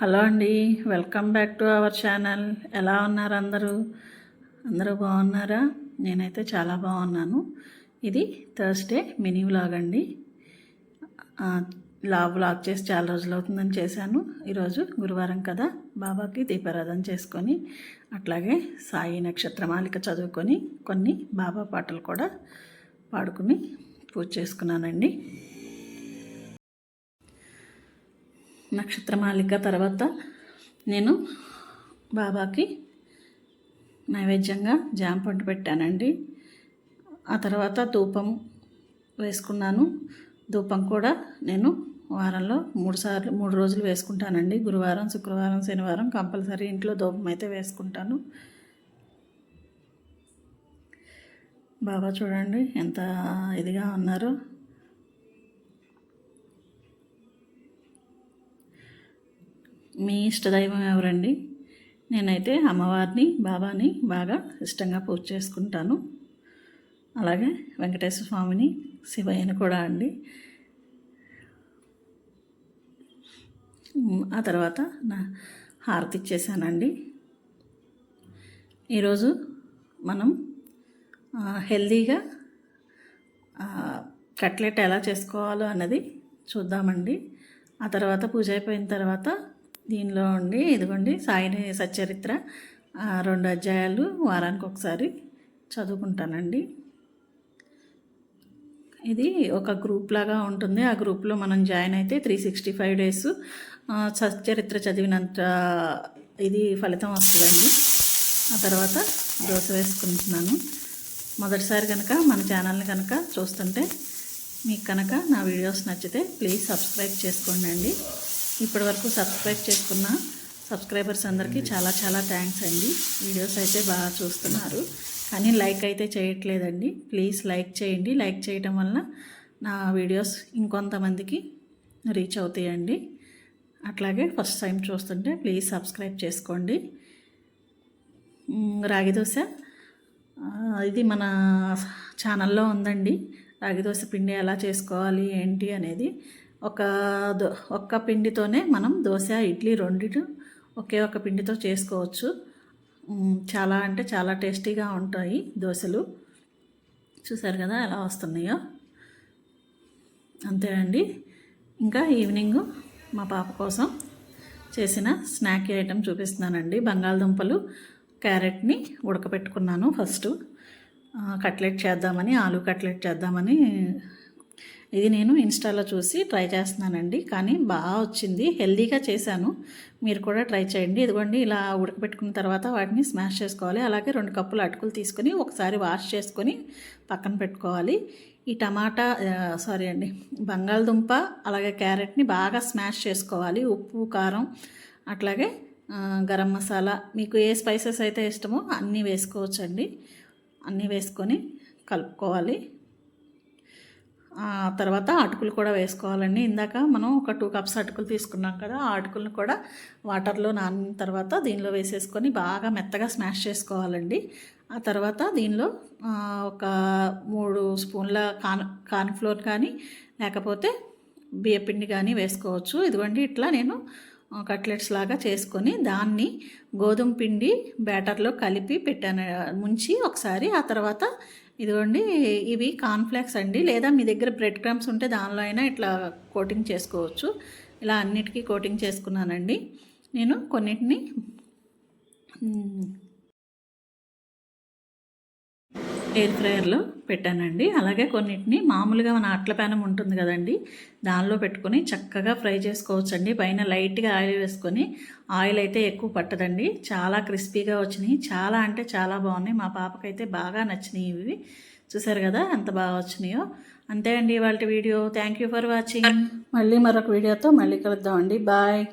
Hello అండి welcome back to our channel. ఎలా ఉన్నారు అందరూ? అందరూ బాగున్నారా? నేనైతే చాలా బాగున్నాను. ఇది థర్స్డే మినీ వ్లాగ్ అండి. లా వ్లాగ్ చేసి చాలా రోజులు అవుతుందని చేశాను. ఈరోజు గురువారం కదా బాబాకి దీపారాధన చేసుకొని అట్లాగే సాయి నక్షత్రమాలిక చదువుకొని కొన్ని బాబా పాటలు కూడా పాడుకుని పూజ చేసుకున్నానండి. నక్షత్రమాలిక తర్వాత నేను బాబాకి నైవేద్యంగా జామ పండు పెట్టానండి. ఆ తర్వాత ధూపం వేసుకున్నాను. ధూపం కూడా నేను వారంలో మూడు సార్లు మూడు రోజులు వేసుకుంటానండి. గురువారం శుక్రవారం శనివారం కంపల్సరీ ఇంట్లో ధూపం అయితే వేసుకుంటాను. బాబా చూడండి ఎంత ఇదిగా ఉన్నారో. మీ ఇష్టదైవం ఎవరండి? నేనైతే అమ్మవారిని బాబాని బాగా ఇష్టంగా పూజ చేసుకుంటాను. అలాగే వెంకటేశ్వర స్వామిని శివయ్యని కూడా అండి. ఆ తర్వాత నా హారతి ఇచ్చేసానండి. ఈరోజు మనం హెల్దీగా కట్లెట్ ఎలా చేసుకోవాలో అన్నది చూద్దామండి. ఆ తర్వాత పూజ అయిపోయిన తర్వాత దీనిలో ఉండి ఇదిగోండి సాయిని సచ్చరిత్ర రెండు అధ్యాయాలు వారానికి ఒకసారి చదువుకుంటానండి. ఇది ఒక గ్రూప్ లాగా ఉంటుంది. ఆ గ్రూప్లో మనం జాయిన్ అయితే three sixty five days Satcharitra చదివినంత ఇది ఫలితం వస్తుందండి. ఆ తర్వాత దోశ వేసుకుంటున్నాను. మొదటిసారి కనుక మన ఛానల్ని కనుక చూస్తుంటే మీకు కనుక నా వీడియోస్ నచ్చితే ప్లీజ్ సబ్స్క్రైబ్ చేసుకోండి అండి. ఇప్పటి వరకు సబ్స్క్రైబ్ చేసుకున్న సబ్స్క్రైబర్స్ అందరికీ చాలా చాలా థ్యాంక్స్ అండి. వీడియోస్ అయితే బాగా చూస్తున్నారు. కానీ లైక్ అయితే చేయట్లేదండి. ప్లీజ్ లైక్ చేయండి. లైక్ చేయటం వలన నా వీడియోస్ ఇంకొంతమందికి రీచ్ అవుతాయండి. అట్లాగే ఫస్ట్ టైం చూస్తుంటే ప్లీజ్ సబ్స్క్రైబ్ చేసుకోండి. రాగి దోశ. ఇది మన ఛానల్లో ఉందండి. రాగి దోశ పిండి ఎలా చేసుకోవాలి ఏంటి అనేది ఒక దో ఒక్క పిండితోనే మనం దోశ ఇడ్లీ రెండిటి ఒకే ఒక పిండితో చేసుకోవచ్చు. చాలా అంటే చాలా టేస్టీగా ఉంటాయి దోశలు. చూసారు కదా ఎలా వస్తున్నాయో? అంతే అండి. ఇంకా ఈవినింగ్ మా పాప కోసం చేసిన స్నాక్ ఐటెం చూపిస్తున్నానండి. బంగాళదుంపలు క్యారెట్ని ఉడకపెట్టుకున్నాను ఫస్ట్. కట్లెట్ చేద్దామని ఆలు కట్లెట్ చేద్దామని ఇది నేను ఇన్స్టాలో చూసి ట్రై చేస్తున్నానండి. కానీ బాగా వచ్చింది. హెల్దీగా చేశాను. మీరు కూడా ట్రై చేయండి. ఇదిగోండి ఇలా ఉడకబెట్టుకున్న తర్వాత వాటిని స్మాష్ చేసుకోవాలి. అలాగే రెండు కప్పులు అటుకులు తీసుకొని ఒకసారి వాష్ చేసుకొని పక్కన పెట్టుకోవాలి. ఈ టమాటా సారీ అండి బంగాళదుంప అలాగే క్యారెట్ని బాగా స్మాష్ చేసుకోవాలి. ఉప్పు కారం అట్లాగే గరం మసాలా. మీకు ఏ స్పైసెస్ అయితే ఇష్టమో అన్నీ వేసుకోవచ్చండి. అన్నీ వేసుకొని కలుపుకోవాలి. తర్వాత అటుకులు కూడా వేసుకోవాలండి. ఇందాక మనం ఒక టూ కప్స్ అటుకులు తీసుకున్నాం కదా ఆ అటుకులను కూడా వాటర్లో నానిన తర్వాత దీనిలో వేసేసుకొని బాగా మెత్తగా స్మాష్ చేసుకోవాలండి. ఆ తర్వాత దీనిలో ఒక మూడు స్పూన్ల కాన్ కార్న్ఫ్లోర్ కానీ లేకపోతే బియ్యపిండి కానీ వేసుకోవచ్చు. ఇదిగోండి ఇట్లా నేను కట్లెట్స్ లాగా చేసుకొని దాన్ని గోధుమ పిండి బ్యాటర్లో కలిపి పెట్టాను. ముంచి ఒకసారి ఆ తర్వాత ఇదిగోండి ఇవి కాన్ఫ్లెక్స్ అండి. లేదా మీ దగ్గర బ్రెడ్ క్రమ్స్ ఉంటే దానిలో అయినా ఇట్లా కోటింగ్ చేసుకోవచ్చు. ఇలా అన్నిటికీ కోటింగ్ చేసుకున్నానండి. నేను కొన్నిటిని ఎయిర్ ఫ్రయర్లో పెట్టానండి. అలాగే కొన్నిటిని మామూలుగా మన అట్ల పేనం ఉంటుంది కదండి దానిలో పెట్టుకొని చక్కగా ఫ్రై చేసుకోవచ్చండి. పైన లైట్గా ఆయిల్ వేసుకొని ఆయిల్ అయితే ఎక్కువ పట్టదండి. చాలా క్రిస్పీగా వచ్చినాయి. చాలా అంటే చాలా బాగున్నాయి. మా పాపకైతే బాగా నచ్చినాయి ఇవి. చూసారు కదా ఎంత బాగా వచ్చినాయో. అంతే అండి ఇవాళ video. Thank you for watching మళ్ళీ మరొక వీడియోతో మళ్ళీ కలుద్దామండి. బాయ్